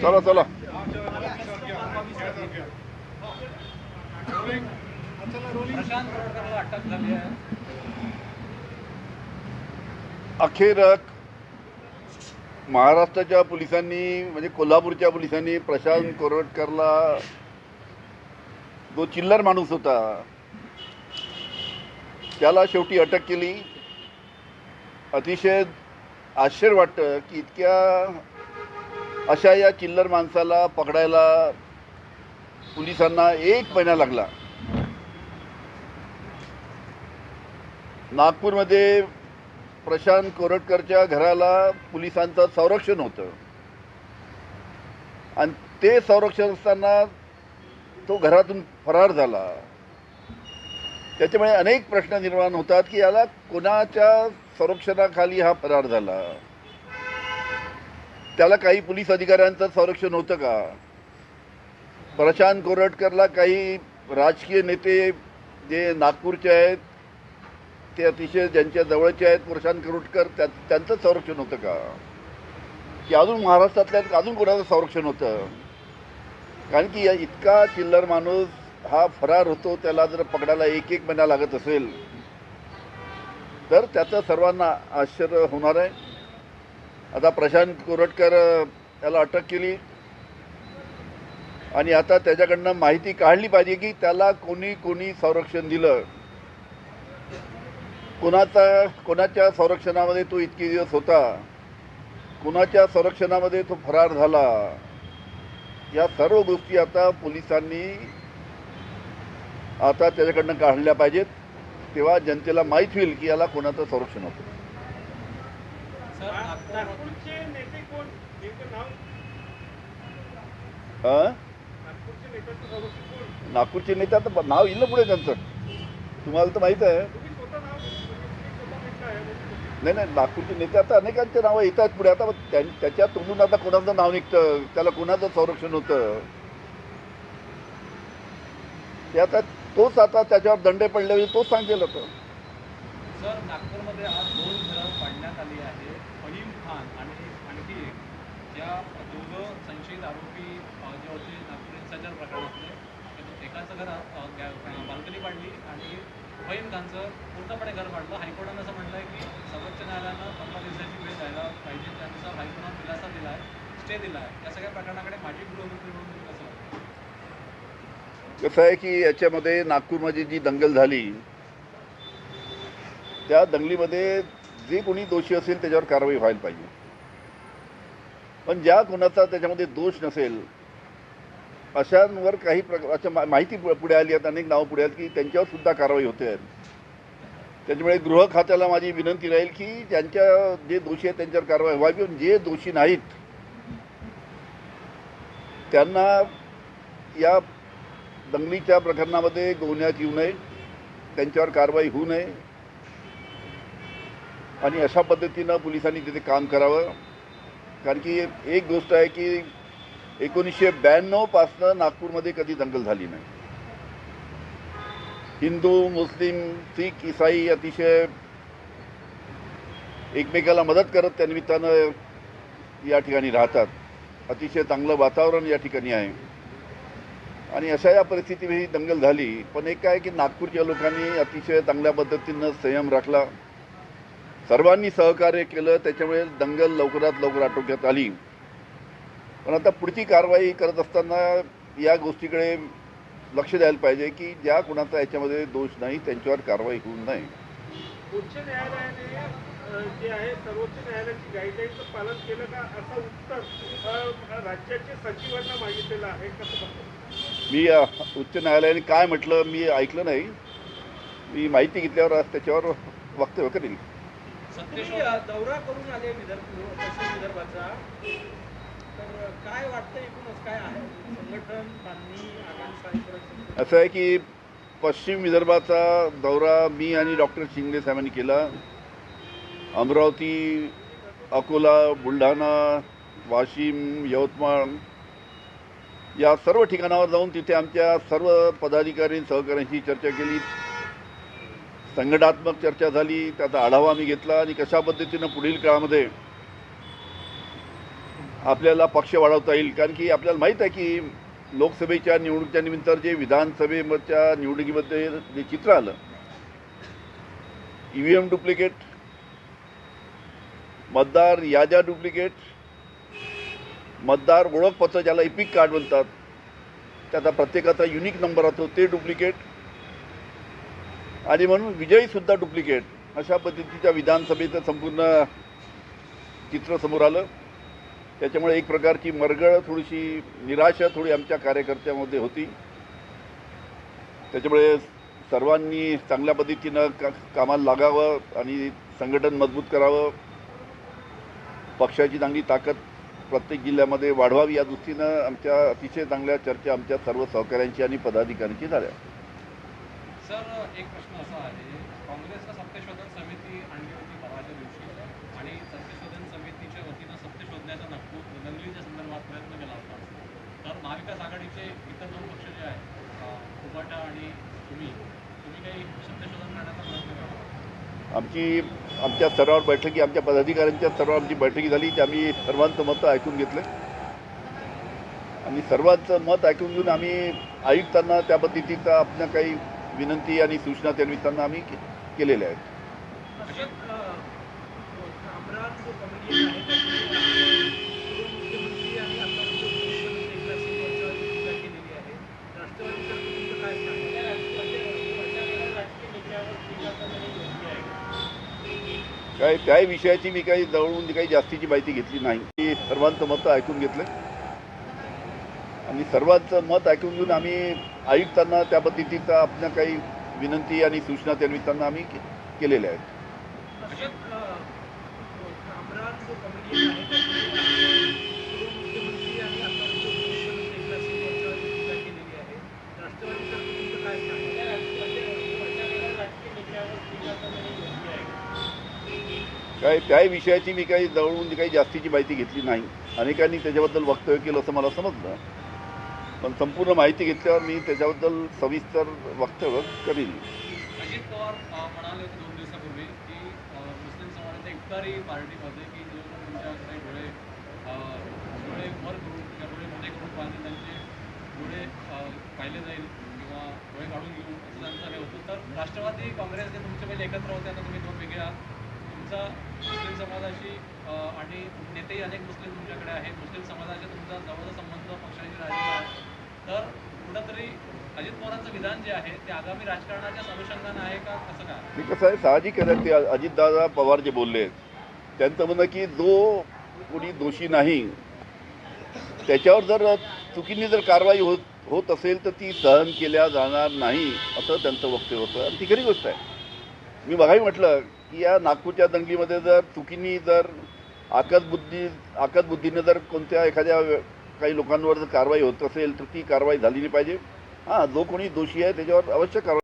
चला चला. अखेर महाराष्ट्राच्या पोलिसांनी म्हणजे कोल्हापूरच्या पोलिसांनी प्रशांत कोरटकरला जो चिल्लर माणूस होता त्याला शेवटी अटक केली. अतिशय आश्चर्य वाटतं की इतक्या अशा या चिल्लर माणसाला पकडायला पोलिसांना एक महिना लागला. नागपूरमध्ये प्रशांत कोरटकरच्या घराला पोलिसांचं संरक्षण होतं. आणि ते संरक्षण असताना तो घरातून फरार झाला. त्याच्यामुळे अनेक प्रश्न निर्माण होतात की याला कोणाच्या संरक्षणाखाली हा फरार झाला? त्याला काही पोलीस अधिकाऱ्यांचं संरक्षण होतं का? प्रशांत कोरटकरला काही राजकीय नेते जे नागपूरचे आहेत ते अतिशय ज्यांच्या जवळचे आहेत प्रशांत कोरटकर त्या त्यांचं संरक्षण होतं का? की अजून महाराष्ट्रातल्या अजून कोणाचं संरक्षण होतं? कारण की या इतका चिल्लर माणूस हा फरार होतो त्याला जर पकडायला एक एक महिना लागत असेल तर त्याचं सर्वांना आश्चर्य होणार आहे. आता प्रशांत कोरटकर याला अटक केली. आणि आता त्याच्याकडनं माहिती काढली पाहिजे की त्याला कोणी कोणी संरक्षण दिलं. कोणाचा कोणाच्या संरक्षणामध्ये तो इतके दिवस होता? कुणाच्या संरक्षणामध्ये तो फरार झाला? या सर्व गोष्टी आता पोलिसांनी आता त्याच्याकडनं काढल्या पाहिजेत. तेव्हा जनतेला माहीत होईल की याला कोणाचं संरक्षण होतं. नागपूरचे नेते हं? आता नाव येईल ना पुढे त्यांचं. तुम्हाला तर माहीत आहे. म्हणजे नाही नाही नागपूरचे नेते आता अनेकांचे नावं येत आहेत पुढे. आता त्या- त्याच्या तोंडून आता कोणाचं नाव निघतं? त्याला कोणाचं संरक्षण होतं? ते आता तोच आता त्याच्यावर दंडे पडल्यावर तोच सांगेल होतं. सर नागपूरमध्ये आज दोन घरं पाडण्यात आली आहे. फहीम खान आणि आणखी एक या दोघं संशयित आरोपी जे होते नागपूर हिंसाचार प्रकरणातले त्यातून एकाचं घर बाल्कनी पाडली आणि फहीम खानचं पूर्णपणे घर पाडलं. हायकोर्टानं असं म्हटलं आहे की सर्वोच्च न्यायालयानं पंधरा दिवसाची वेळ द्यायला पाहिजे. त्यानुसार हायकोर्टानं दिलासा दिला आहे स्टे दिला आहे या सगळ्या प्रकरणाकडे माजी गृहमंत्री म्हणून कसं आहे की याच्यामध्ये नागपूरमध्ये जी दंगल झाली त्या दंगलीमध्ये जे कोणी दोषी असेल त्याच्यावर कारवाई व्हायला पाहिजे. पण ज्या कोणाचा त्याच्यामध्ये दोष नसेल अशांवर काही प्रकारच्या मा- माहिती पु- पुढे आली आहेत अनेक नावं पुढे आली की त्यांच्यावर सुद्धा कारवाई होते. आहेत त्याच्यामुळे गृह खात्याला माझी विनंती राहील की ज्यांच्या जे दोषी आहेत त्यांच्यावर कारवाई व्हावी. जे दोषी नाहीत त्यांना या दंगलीच्या प्रकरणामध्ये गोवण्यात येऊ नये त्यांच्यावर कारवाई होऊ नये. आणि अशा पद्धतीनं पोलिसांनी तिथे काम करावं. कारण की एक गोष्ट आहे की एकोणीसशे ब्याण्णवपासनं नागपूरमध्ये कधी दंगल झाली नाही. हिंदू मुस्लिम सिख इसाई अतिशय एकमेकाला मदत करत त्या निमित्तानं या ठिकाणी राहतात. अतिशय चांगलं वातावरण या ठिकाणी आहे. आणि अशा या परिस्थितीत ही दंगल झाली. पण एक काय की नागपूरच्या लोकांनी अतिशय चांगल्या पद्धतीनं संयम राखला. सर्वांनी सहकार्य केलं त्याच्यामुळे दंगल लवकरात लवकर आटोक्यात आली. पण आता पुढची कारवाई करत असताना या गोष्टीकडे लक्ष द्यायला पाहिजे की ज्या कुणाचा याच्यामध्ये दोष नाही त्यांच्यावर कारवाई होऊ नये. उच्च न्यायालयाने जे आहे सर्वोच्च न्यायालयाची गाईडलाईनचं पालन केलं का? असं उत्तर राज्याचे सचिवांना मागितलेलं आहे. कसं मी उच्च न्यायालयाने काय म्हटलं मी ऐकलं नाही. मी माहिती घेतल्यावर आज त्याच्यावर वक्तव्य करेल दौरा करून आले विदर्भ पश्चिम विदर्भाचा. तर अ, काय वाटतं एकूणच काय आहे? संघटन बांधणी आगामी साहेब असं आहे की पश्चिम विदर्भाचा दौरा मी आणि डॉक्टर शिंगणे साहेबांनी केला. अमरावती अकोला बुलढाणा वाशिम यवतमाळ या सर्व ठिकाणावर जाऊन तिथे आमच्या सर्व पदाधिकारी सहकाऱ्यांशी चर्चा केली. संघटनात्मक चर्चा झाली. त्याचा आढावा आम्ही घेतला आणि कशा पद्धतीनं पुढील काळामध्ये आपल्याला पक्ष वाढवता येईल? कारण की आपल्याला माहीत आहे की लोकसभेच्या निवडणुकीच्या निमित्त जे विधानसभेच्या निवडणुकीमध्ये जे चित्र आलं ई व्ही एम डुप्लिकेट मतदार याद्या डुप्लिकेट मतदार ओळखपत्र ज्याला इपिक कार्ड म्हणतात त्याचा प्रत्येकाचा युनिक नंबर असतो ते डुप्लिकेट आणि म्हणून विजयीसुद्धा डुप्लिकेट अशा पद्धतीच्या विधानसभेचं संपूर्ण चित्र समोर आलं. त्याच्यामुळे एक प्रकारची मरगळ थोडीशी निराशा थोडी आमच्या कार्यकर्त्यामध्ये होती. त्याच्यामुळे सर्वांनी चांगल्या पद्धतीनं का कामाला लागावं आणि संघटन मजबूत करावं. पक्षाची चांगली ताकद प्रत्येक जिल्ह्यामध्ये वाढवावी या दृष्टीनं आमच्या अतिशय चांगल्या चर्चा आमच्या सर्व सहकाऱ्यांची आणि पदाधिकाऱ्यांची झाल्या. सर एक प्रश्न असा आहे. काँग्रेसनं सत्यशोधन समिती आणली होती परवाच्या दिवशी आणि सत्यशोधन समितीच्या वतीनं सत्य शोधण्याचा नक्कू दंगलीच्या संदर्भात प्रयत्न केला होता. तर महाविकास आघाडीचे इतर दोन पक्ष जे आहेत अं, उभाटा आणि तुम्ही तुम्ही काही सत्यशोधन करण्याचा प्रयत्न केला आमची आमच्या स्तरावर बैठकी आमच्या पदाधिकाऱ्यांच्या स्तरावर आमची बैठकी झाली की आम्ही सर्वांचं मत ऐकून घेतलं. आणि सर्वांचं मत ऐकून घेऊन आम्ही आयुक्तांना त्या पद्धतीचा आपल्या काही विनंती आणि सूचना त्या निमित्तानं आम्ही केलेल्या आहेत. काय त्या विषयाची मी काही जवळून काही जास्तीची माहिती घेतली नाही. मी सर्वांचं मतं ऐकून घेतलं. आणि सर्वांचं मत ऐकून घेऊन आम्ही आयुक्तांना त्या पद्धतीचा आपल्या काही विनंती आणि सूचना त्या निमित्तानं आम्ही केलेल्या आहेत. काय त्या विषयाची मी काही जवळून म्हणजे काही जास्तीची माहिती घेतली नाही. अनेकांनी त्याच्याबद्दल वक्तव्य केलं असं मला समजलं. पण संपूर्ण माहिती घेतल्यावर मी त्याच्याबद्दल सविस्तर वक्तव्य करीन. अजित पवार म्हणाले होते दोन दिवसापूर्वी की मुस्लिम समाजाच्या इफ्तारी पार्टीमध्ये की तुमच्याकडे डोळे डोळे वर करून किंवा डोळे करून त्यांचे डोळे पाहिले जाईल किंवा डोळे काढून घेऊ असं त्यांचं हे होतं. तर राष्ट्रवादी काँग्रेस जे पहिले एकत्र होते आता तुम्ही दोन वेगळे तुमचा मुस्लिम समाजाशी आणि नेतेही अनेक मुस्लिम तुमच्याकडे आहेत. मुस्लिम समाजाशी तुमचा जवळचा संबंध पक्षाशी राहिलेला आहे. तर कुठंतरी अजित पवारांचं विधान जे आहे ते आगामी राजकारणाच्या अनुषंगानं आहे का? असं काय? मी कसं आहे साहजिक आहे ते अजितदादा पवार जे बोलले त्यांचं म्हणणं की जो कोणी दोषी नाही त्याच्यावर जर चुकीने जर कारवाई होत होत असेल तर ती सहन केल्या जाणार नाही असं त्यांचं वक्तव्य होतं. आणि ती खरी गोष्ट आहे. मी बघाही म्हटलं की या नागपूरच्या दंगलीमध्ये जर चुकीनी जर आकतबुद्धी आकतबुद्धीने जर कोणत्या एखाद्या काही लोकांवर जर कारवाई होत असेल तर ती कारवाई झाली नाही पाहिजे. हां जो कोणी दोषी आहे त्याच्यावर अवश्य कारवाई